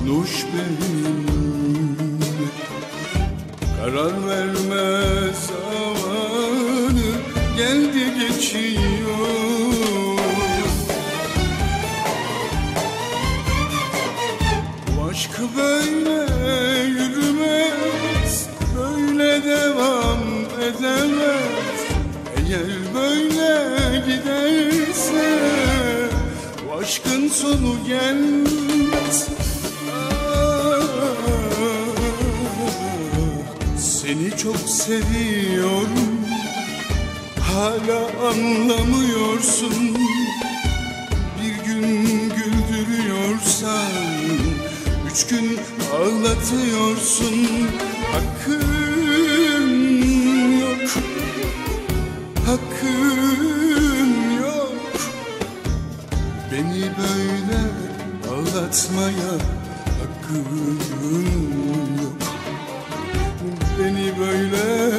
Konuş benimle. Karar verme zamanı Geldi geçiyor. Bu aşk böyle yürümez Böyle devam edemez. Eğer böyle giderse aşkın sonu gelmez çok seviyorum. Hala anlamıyorsun. Bir gün güldürüyorsan Üç gün ağlatıyorsun. Hakkın yok. Hakkın yok. Beni böyle ağlatmaya Hakkın yok Beni böyle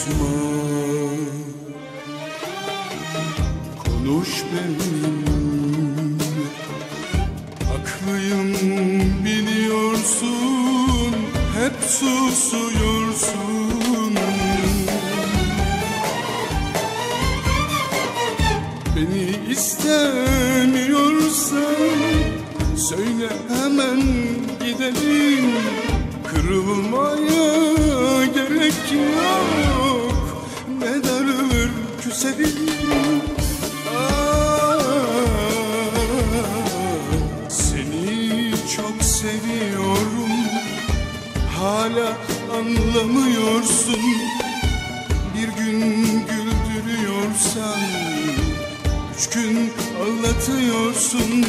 susma Konuş benimle. Haklıyım biliyorsun. Hep susuyorsun. Beni istemiyorsan Söyle hemen gidelim. Kırılmaya gerek yok darılır küserim Ah, Seni çok seviyorum. Hala anlamıyorsun. Bir gün güldürüyorsan Üç gün ağlatıyorsun.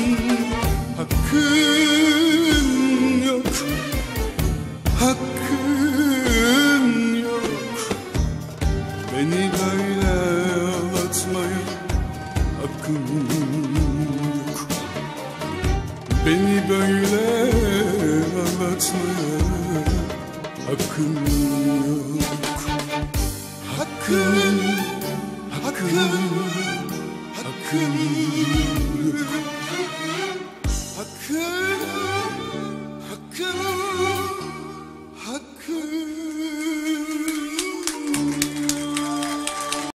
Hakkın Beni böyle ağlatmaya Hakkın yok. Hakkın Hakkın Hakkın yok. Hakkın